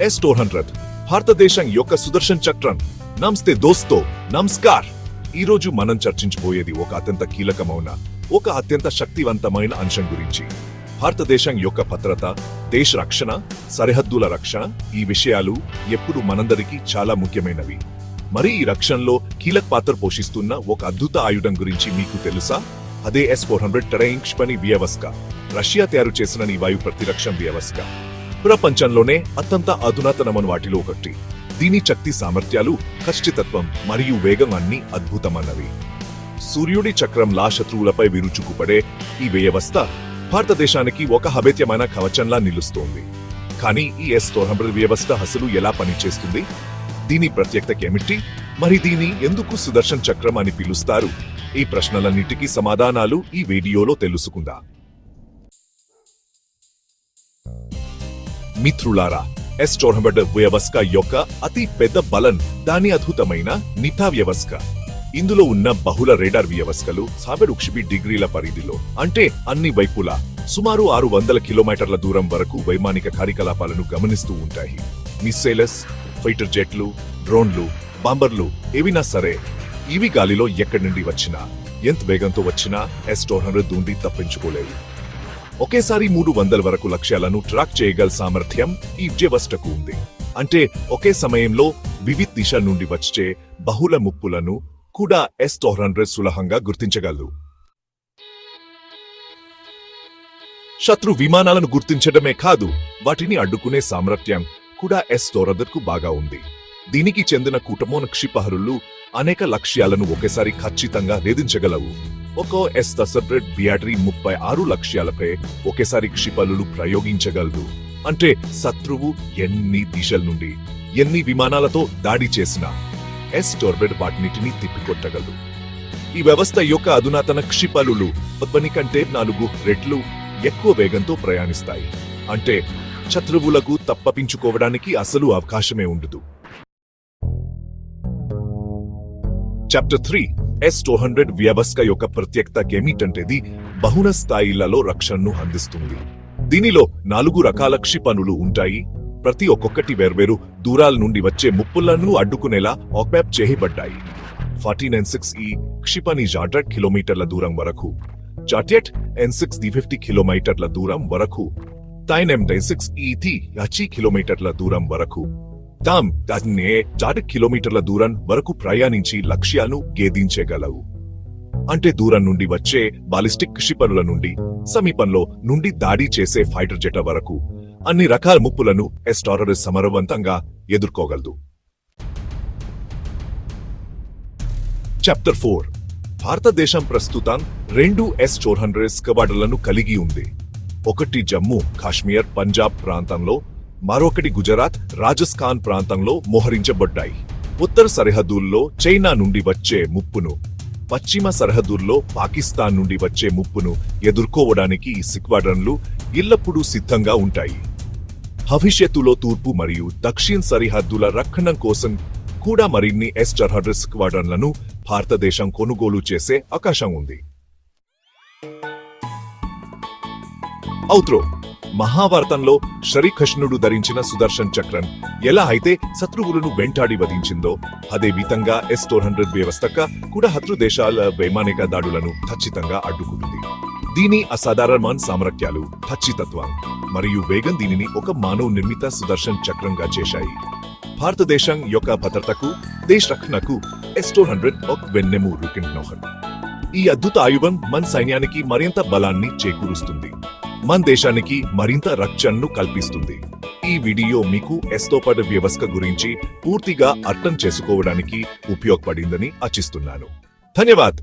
Yes టోర్ hundred భారతదేశం యొక్క సుదర్శన్ చక్రం నమస్తే దోస్తో నమస్కార్ ఈ రోజు మనం చర్చించబోయేది ఒక అత్యంత కీలకమైన ఒక అత్యంత శక్తివంతమైన అంశం గురించి. భారతదేశం యొక్క భద్రత దేశ రక్షణ సరిహద్దుల రక్షణ ఈ విషయాలు ఎప్పుడు మనందరికీ చాలా ముఖ్యమైనవి. మరి ఈ రక్షణలో కీలక పాత్ర పోషిస్తున్న ఒక అద్భుత ఆయుధం గురించి మీకు తెలుసా? అదే ఎస్ ఫోర్ హండ్రెడ్ టెరైన్ పని వ్యవస్థ రష్యా తయారు చేసిన ఈ వాయు ప్రతిరక్షణ వ్యవస్థ ప్రపంచంలోనే అత్యంత అధునాతనమైన వాటిలో ఒకటి. దీని శక్తి సామర్థ్యాలు ఖచ్చితత్వం మరియు వేగం అన్ని అద్భుతమన్నవి సూర్యుడి చక్రంలా శత్రువులపై విరుచుకుపడే ఈ వ్యవస్థ భారతదేశానికి ఒక హబేత్యమైన కవచంలా నిలుస్తోంది. కానీ ఈ ఎస్ హండ్రెడ్ వ్యవస్థ అసలు ఎలా పనిచేస్తుంది? దీని ప్రత్యేకత ఏమిటి? మరి దీని ఎందుకు సుదర్శన్ చక్రం అని పిలుస్తారు? ఈ ప్రశ్నలన్నిటికీ సమాధానాలు ఈ వీడియోలో తెలుసుకుందాం. మిత్రులారా ఎస్ చోర్హబడ్డ వ్యవస్థ యొక్క అతి పెద్ద బలం దాని అద్భుతమైన నిథా వ్యవస్థ. ఇందులో ఉన్న బహుళ రేడార్ వ్యవస్థలు సాబెడు క్షిబి డిగ్రీల పరిధిలో అంటే అన్ని వైపులా సుమారు ఆరు వందల కిలోమీటర్ల దూరం వరకు వైమానిక కార్యకలాపాలను గమనిస్తూ ఉంటాయి. మిస్సైలస్ ఫైటర్ జెట్లు డ్రోన్లు బాంబర్లు ఏవినా సరే ఇవి గాలిలో ఎక్కడి నుండి వచ్చినా ఎంత వేగంతో వచ్చినా ఎస్ టోర్ హండ్రెడ్ దూండి తప్పించుకోలేవు. ఒకేసారి మూడు వందల వరకు లక్ష్యాలను ట్రాక్ చేయగల సామర్థ్యం ఈ వ్యవస్థకు ఉంది. అంటే ఒకే సమయంలో వివిధ దిశ నుండి వచ్చే బహుళ ముప్పులను కూడా ఎస్ హండ్రెడ్ సులభంగా గుర్తించగలదు. శత్రు విమానాలను గుర్తించడమే కాదు వాటిని అడ్డుకునే సామర్థ్యం కూడా ఎస్కు బాగా ఉంది. దీనికి చెందిన కుటుంబం క్షిపహరులు అనేక లక్ష్యాలను ఒకేసారి ఖచ్చితంగా వేధించగలవు. ఒక్కో ఎస్ సపరేట్ బ్యాటరీ ముప్పై ఆరు లక్ష్యాలపై ఒకేసారి క్షిపలులు ప్రయోగించగలదు. అంటే శత్రువు ఎన్ని దిశల నుండి ఎన్ని విమానాలతో దాడి చేసినా ఎస్ టోర్బెడ్ వాటినిటిని తిప్పికొట్టగలదు. ఈ వ్యవస్థ యొక్క అధునాతన క్షిపలులు పద్మని కంటే నాలుగు రెట్లు ఎక్కువ వేగంతో ప్రయాణిస్తాయి. అంటే శత్రువులకు తప్పపించుకోవడానికి అసలు అవకాశమే ఉండదు. Chapter three S two hundred వ్యవస్థ యొక్క ప్రత్యేకత ఏమిటంటేది బహుళ స్థాయిలలో రక్షణను అందిస్తుంది. దీనిలో నాలుగు రకాల క్షిపణులు ఉంటాయి. ప్రతి ఒక్కొక్కటి వేర్వేరు దూరాల నుండి వచ్చే ముప్పులను అడ్డుకునేలా ఆక్మ్యాప్ చేయబడ్డాయి. ఫార్టీ నైన్ సిక్స్ ఈ క్షిపణి జాటెట్ కిలోమీటర్ల దూరం వరకు జాటెట్ ఎన్ సిక్స్ ది ఫిఫ్టీ కిలోమీటర్ల దూరం వరకు టైన్ ఎం డై సిక్స్ ఈటీ అచీ కిలోమీటర్ల దూరం వరకు. తామ్ దాన్నే జాటెట్ కిలోమీటర్ల దూరం వరకు ప్రయాణించి లక్ష్యాలను గేదించగలవు. అంటే దూరం నుండి వచ్చే బాలిస్టిక్ క్షిపణుల నుండి సమీపంలో నుండి దాడి చేసే ఫైటర్ జెట్ వరకు అన్ని రకాల ముప్పులను ఎస్టారర్ సమరవంతంగా ఎదుర్కోగలదు. చాప్టర్ ఫోర్ భారతదేశం ప్రస్తుతం రెండు ఎస్ ఫోర్ హండ్రెడ్ స్కవాడ్లను కలిగి ఉంది. ఒకటి జమ్మూ కాశ్మీర్ పంజాబ్ ప్రాంతంలో మరొకటి గుజరాత్ రాజస్థాన్ ప్రాంతంలో మోహరించబడ్డాయి. ఉత్తర సరిహద్దుల్లో చైనా నుండి వచ్చే ముప్పును పశ్చిమ సరిహద్దుల్లో పాకిస్తాన్ నుండి వచ్చే ముప్పును ఎదుర్కోవడానికి ఈ సిక్వాడ్రన్లు ఎల్లప్పుడూ సిద్ధంగా ఉంటాయి. భవిష్యత్తులో తూర్పు మరియు దక్షిణ సరిహద్దుల రక్షణ కోసం కూడా మరిన్ని ఎస్ చర్హడ్ర స్క్వాడ్రన్లను భారతదేశం కొనుగోలు చేసే అవకాశం ఉంది. అవుత్రో మహాభారతంలో శరీకృష్ణుడు ధరించిన సుదర్శన్ చక్రం ఎలా అయితే శత్రువులను వెంటాడి వధించిందో అదే విధంగా ఎస్ ఫోర్ హండ్రెడ్ వ్యవస్థక కూడా శత్రు దేశాల వైమానిక దాడులను ఖచ్చితంగా అడ్డుకుంటుంది. దీని అసాధారణమాన్ సామర్థ్యాలు ఖచ్చితత్వం మరియు వేగం దీనిని ఒక మానవ నిర్మిత సుదర్శన్ చక్రంగా చేశాయి. భారతదేశం యొక్క భద్రతకు దేశ రక్షణకు ఎస్ టూ హండ్రెడ్ ఒక వెన్నెము రుకిన్ ఈ అద్భుత ఆయుధం మన సైన్యానికి మరింత బలాన్ని చేకూరుస్తుంది. మన దేశానికి మరింత రక్షణను కల్పిస్తుంది. ఈ వీడియో మీకు ఎస్తోపడ వ్యవస్థ గురించి పూర్తిగా అర్థం చేసుకోవడానికి ఉపయోగపడిందని ఆశిస్తున్నాను. ధన్యవాద్!